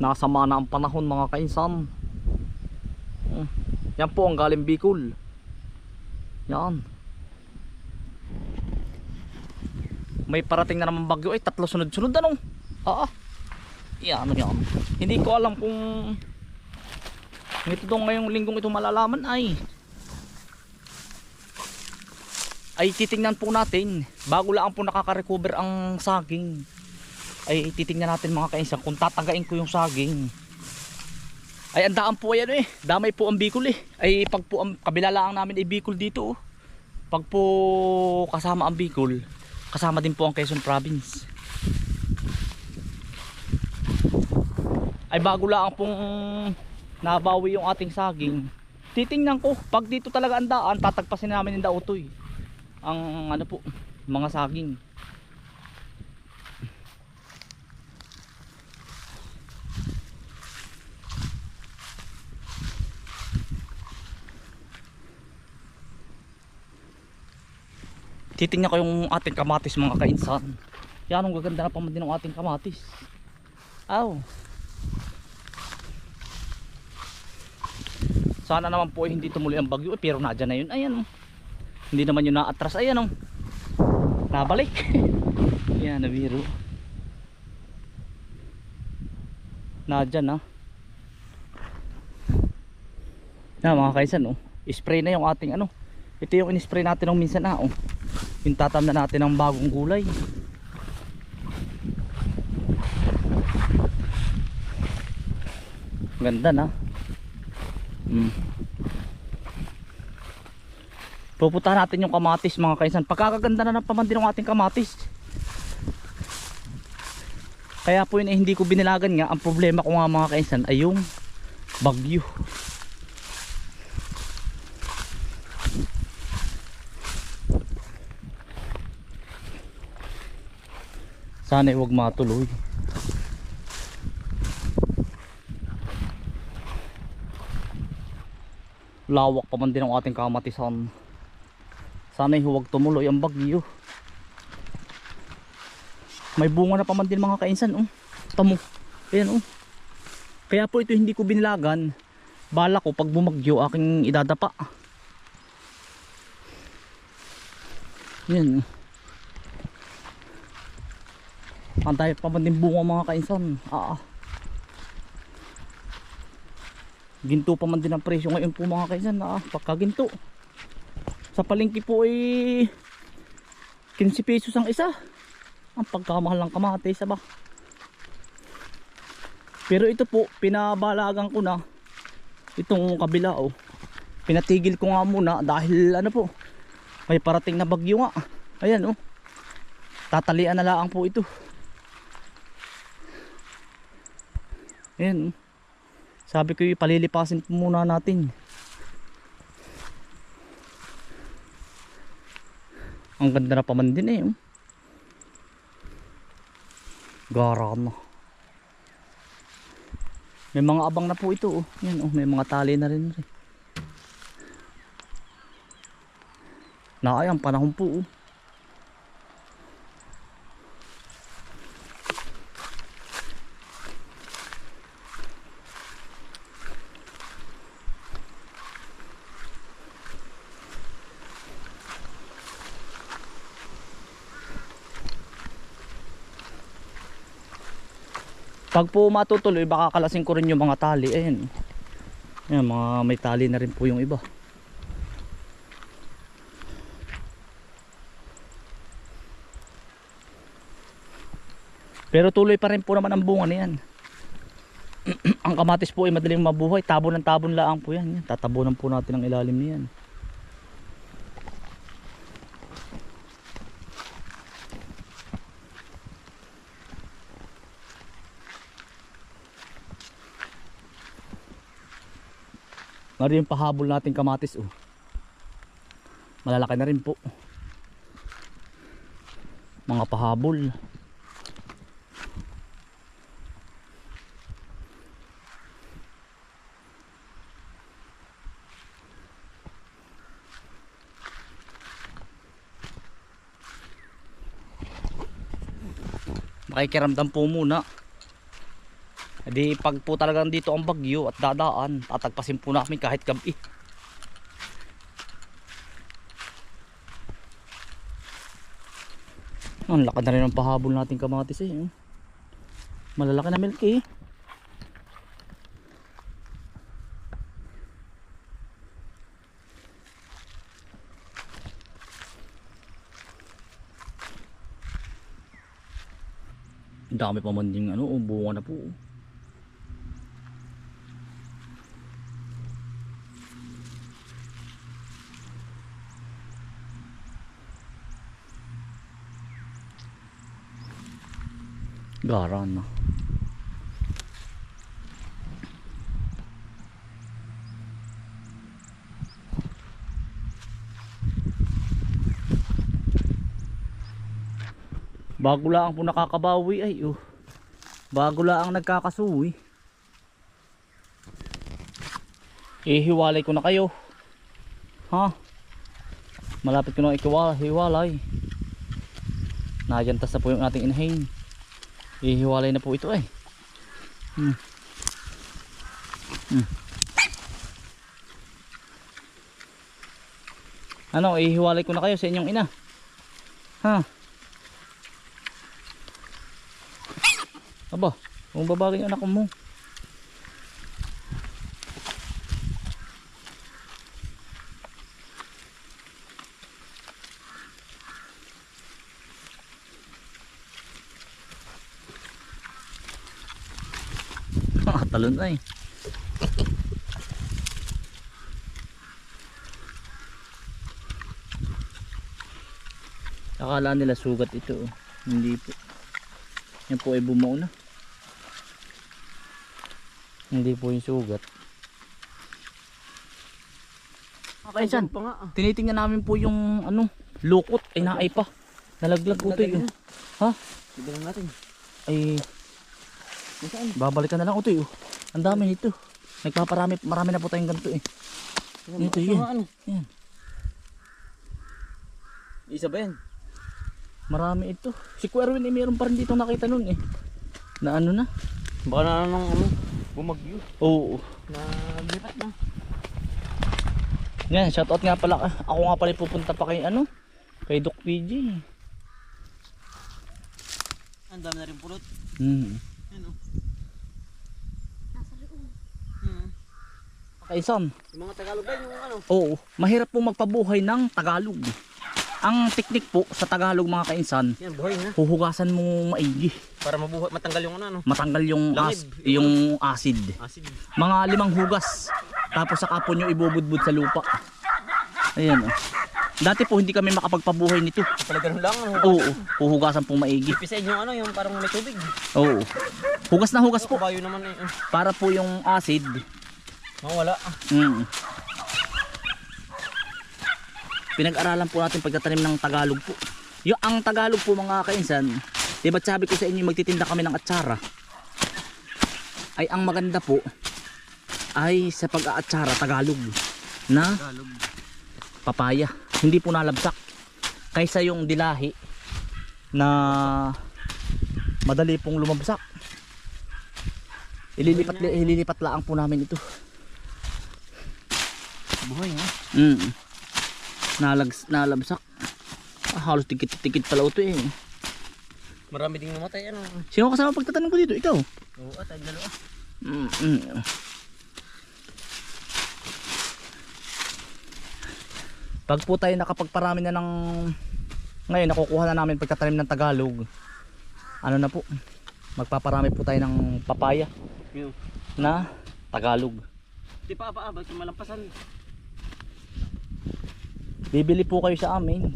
Nasama na ang panahon mga kainsan. Hmm. Yan po ang galing Bicol. Yan. May parating na naman bagyo ay tatlo sunod-sunod ano. Ah. ah. Yan yan. Hindi ko alam kung ito daw ngayong linggong ito malalaman ay ay titingnan po natin bago lang po nakaka-recover ang saging ay titingnan natin mga kainsan kung tatagain ko yung saging. Ay ang daan po ayan eh. Damay po ang Bicol eh. Ay pag po ang kabila lang namin ay Bicol dito oh. pag po kasama ang Bicol kasama din po ang Quezon Province. Ay bago lang pong nabawi yung ating saging titingnan ko pag dito talaga ang daan tatagpasin namin yung dautoy. Ang ano po mga saging titingnan ko yung ating kamatis mga kainsan. Yan ang gaganda na pa man din ng ating kamatis. Aw. Sana naman po ay hindi tumuloy ang bagyo eh, pero nadyan na yun. Ayan oh. hindi naman yun naatras. Ayan oh. nabalik. Yan nabiro. Nadyan na. Yan mga kaisan oh. spray na yung ating ano. Ito yung in-spray natin ng minsan na oh. Yung tatam na natin ng bagong gulay. Ganda na. Mm. pupuntahan natin yung kamatis mga kaisan. Pagkakaganda na ng pamandi ng ating kamatis. Kaya po yun eh, hindi ko binilagan nga. Ang problema ko nga mga kaisan ay yung bagyo sana huwag matuloy lawak pa man din ang ating kamatisan sana huwag tumuloy ang bagyo may bunga na pa man din mga kainsan oh. tamo ayan oh. kaya po ito hindi ko binilagan bala ko pag bumagyo aking idadapa yan oh. Ang dahil pa man din bunga mga kainsan. Ah, ah. ginto pa man din ang presyo ngayon po mga kaisan ah, pagkaginto. Sa palengke po ay 15 pesos ang isa. Ang pagkamahal ng kamatis ba pero ito po pinabalagan ko na itong kabila oh. Pinatigil ko nga muna dahil ano po may parating na bagyo nga. Ayan oh. Tatalian na lang po ito ayan sabi ko palilipasin po muna natin. Ang ganda na paman din eh. oh. Gara na. May mga abang na po ito oh. Yan oh, may mga tali na rin rin. Naay ang panahon po oh. Pag po matutuloy, baka kalasin ko rin yung mga tali. Ayan. Ayan, mga may tali na rin po yung iba. Pero tuloy pa rin po naman ang bunga niyan. ang kamatis po ay madaling mabuhay. Tabon ng tabon lang po yan. yan. Tatabunan po natin ang ilalim niyan. Ngayon yung pahabol natin kamatis oh. Malalaki na rin po. Mga pahabol. Makikiramdam po muna. Di pag po talagang dito ang bagyo at dadaan, tatagpasin po namin kahit gabi. Ang lakad na rin ang pahabol natin kamatis eh. oh. Malalaki na milk eh. Dami pa man din ano, oh, bunga na po. Garan na. Bago lang po nakakabawi ay oh. Bago lang ang nagkakasuwi. Ihiwalay ko na kayo. Ha? Malapit ko na ikiwalay. Najantas na po yung ating inhane. Ihiwalay na po ito eh. Hmm. Hmm. Ano, ihiwalay ko na kayo sa inyong ina. Ha? Aba, kung babagay yung anak mo. Talon eh. Akala nila sugat ito. oh. Hindi po. Yan po ay bumao na. Hindi po yung sugat. Okay, san? ah. Tinitingnan namin po yung ano, lukot. Ay naay pa. Nalaglag po ito. Ha? Tignan natin. Ay, Babalikan na lang ito. eh. Ang dami nito. Nagpaparami, marami na po tayong ganito eh. Ito, yan. Ano? Yan. Isa ba yan? Marami ito. Si Kuerwin eh, meron pa rin dito nakita nun eh. Na ano na? Baka na nang ano, bumagyo. Oo. Na lipat na. Yan, shoutout nga pala. Ako nga pala pupunta pa kay ano? Kay Doc PG. Ang dami na rin pulot. Hmm. Ano? Kaisan. Yung mga Tagalog ba yung ano? Oo. Mahirap po magpabuhay ng Tagalog. Ang teknik po sa Tagalog mga kainsan, Yan, buhay na. huhugasan mo maigi. Para mabuhay, matanggal yung ano, ano. Matanggal yung, as, Langib. yung acid. Acid. Mga limang hugas. Tapos saka po nyo ibubudbud sa lupa. Ayan oh. Dati po hindi kami makapagpabuhay nito. Pala ganun lang. Ano, Oo. Huhugasan po maigi. Ipisain yung ano, yung parang may tubig. Oo. Hugas na hugas po. Kabayo naman eh. eh. Para po yung acid. Mawala. Mm. Pinag-aralan po natin pagtatanim ng Tagalog po. Yung ang Tagalog po mga kainsan, 'di ba sabi ko sa inyo magtitinda kami ng atsara? Ay ang maganda po ay sa pag-aatsara Tagalog na Tagalog. papaya. Hindi po nalabsak. Kaysa yung dilahi na madali pong lumabsak. Ililipat ililipat lang po namin ito. Buhay ha? Mm. Nalags, nalabsak. Ah, halos tikit-tikit pala ito eh. Marami ding namatay ano. Sino kasama pagtatanong ko dito? Ikaw? Oo, at ay dalawa. Mm, mm. Pag po tayo nakapagparami na ng ngayon nakukuha na namin pagtatanim ng Tagalog. Ano na po? Magpaparami po tayo ng papaya Yung. na Tagalog. Di pa ba't yung malampasan? Bibili po kayo sa amin.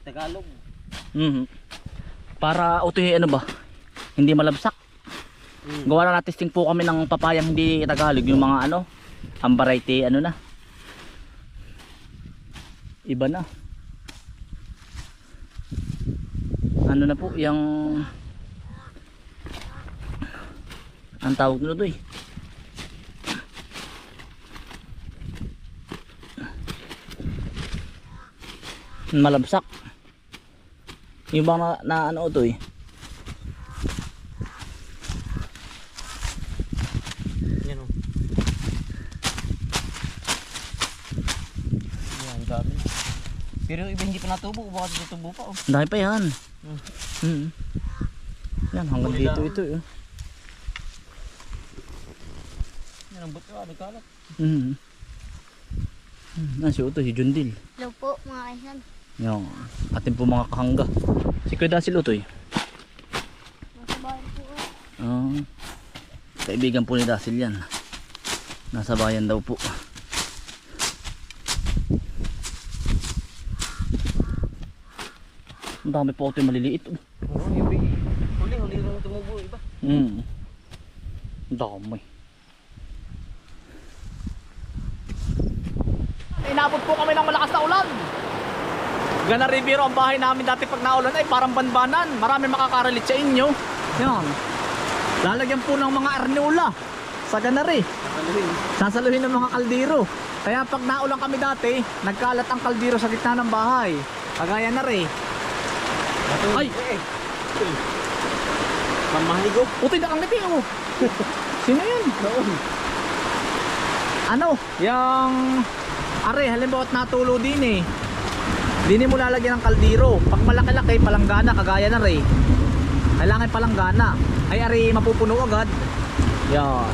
Tagalog. Mhm. Para utuhin ano ba? Hindi malabsak. Mm. Gawa na testing po kami ng papayang hindi Tagalog, yung mga ano, ang variety ano na. Iba na. Ano na po, yung ang tawag nito eh. malabsak yung bang na, na ano to eh yan o yan dami pero iba hindi pa natubo baka natutubo pa o oh. dami pa yan hmm. hmm. Yan hanggang Huli dito lang. ito eh yan ang buto ah nagkalat mm -hmm. Hmm, nasi uto si Jundil. Hello po mga kaisan. Yan. Atin po mga kahangga. Si Kuya Dasil Utoy. Nasa bahay po. oh. Ah. Kaibigan po ni Dasil yan. Nasa bayan daw po. Ang dami po ito yung maliliit. oh. Yung big. Huli, huli nung tumubo, iba. Mm. Dami. Inabot po kami ng malakas na ulan. Gana Rivero ang bahay namin dati pag naulan ay parang banbanan. Marami makaka-relate sa inyo. Yan. Lalagyan po ng mga arneola sa ganari. Sasaluhin ng mga kaldero. Kaya pag naulan kami dati, nagkalat ang kaldero sa gitna ng bahay. Kagaya na rin. Ay! Eh. Pamahaligo. Puti na kang ngiti oh. Sino yun? Doon. Ano? Yung... Are, halimbawa at natulo din eh. Dini mo lalagyan ng kaldero. Pag malaki-laki, palanggana, kagaya na rin. Kailangan palanggana. Ay, are, mapupuno agad. Yan.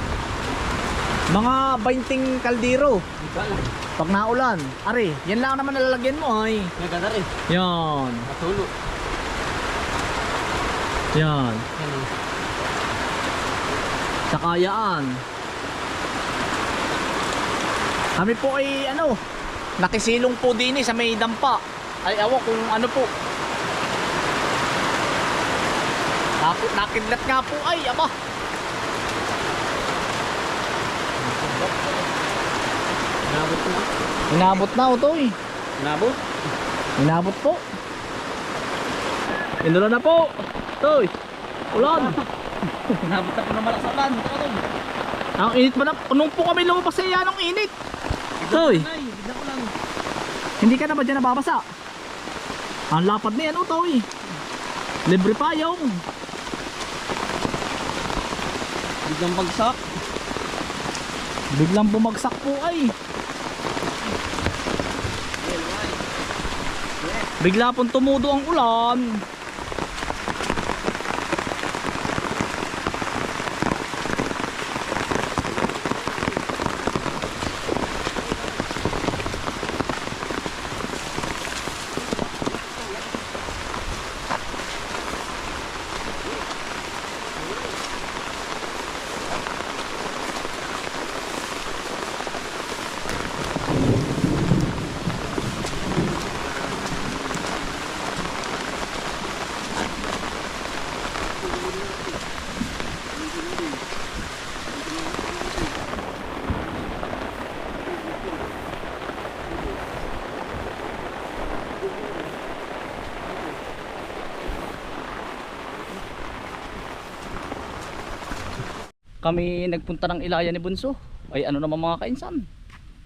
Mga 20 kaldero. Pag naulan. Are, yan lang naman nalalagyan mo ay. Nagana rin. Yan. Yan. Sa kayaan. Kami po ay ano, nakisilong po din eh sa may dampa. Ay awa kung ano po. Naku, nakidlat nga po ay aba. Nabot na. Inabot na ito eh. Nabot? Inabot po. Inulan na po. Toy. Ulan. Nabot na po ng malakas ulan. Ang init pa na. Nung po kami lumabas sa iyan, ang init. Toy. Hindi ka na ba dyan nababasa? Ang lapad na yan, oh, Toy. Libre pa yung. Biglang bagsak. Biglang bumagsak po ay. Bigla pong tumudo ang ulan. Kami nagpunta ng Ilaya ni Bunso. Ay ano naman mga kainsan.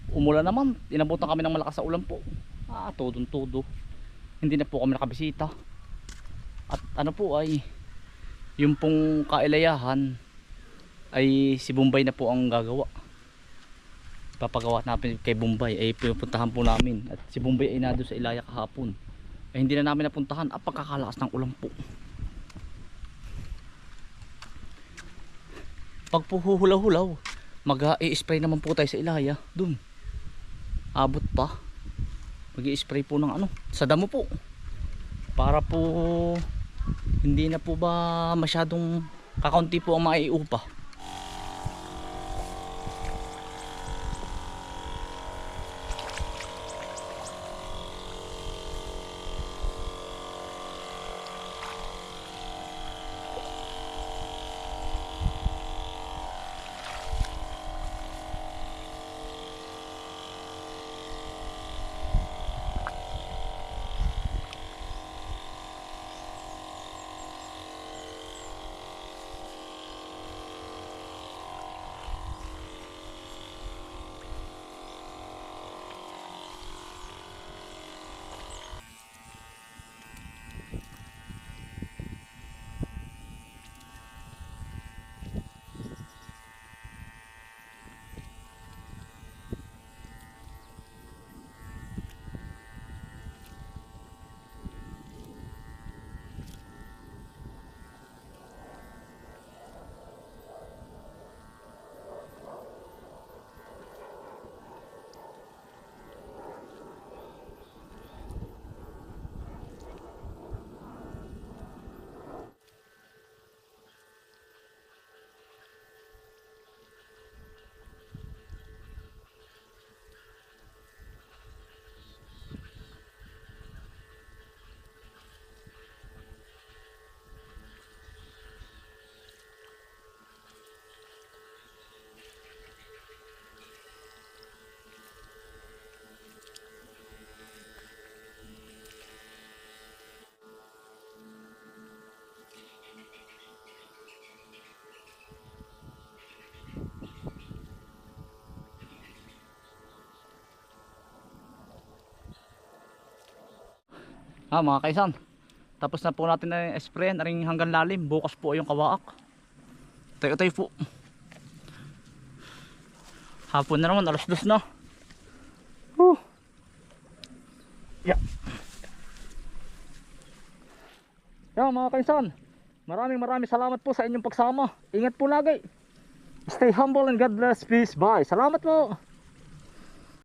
Umulan naman. Inabutan kami ng malakas na ulan po. Ah, tudong tudo. Hindi na po kami nakabisita. At ano po ay yung pong kailayahan ay si Bombay na po ang gagawa. Papagawa natin kay Bombay ay pupuntahan po namin. At si Bombay ay nado sa Ilaya kahapon. Ay hindi na namin napuntahan. Ah, pagkakalakas ng ulan po. Pag po huhulaw-hulaw, mag-i-spray naman po tayo sa Ilaya. Dun. Abot pa. Mag-i-spray po ng ano, sa damo po. Para po hindi na po ba masyadong kakaunti po ang maiupa. Ah, mga kaisan. Tapos na po natin na spray na rin hanggang lalim. Bukas po yung kawaak. Tayo tayo po. Hapon na naman, alas dos na. Whew. Yeah. Yan mga kaisan. Maraming maraming salamat po sa inyong pagsama. Ingat po lagi. Stay humble and God bless. Peace. Bye. Salamat po.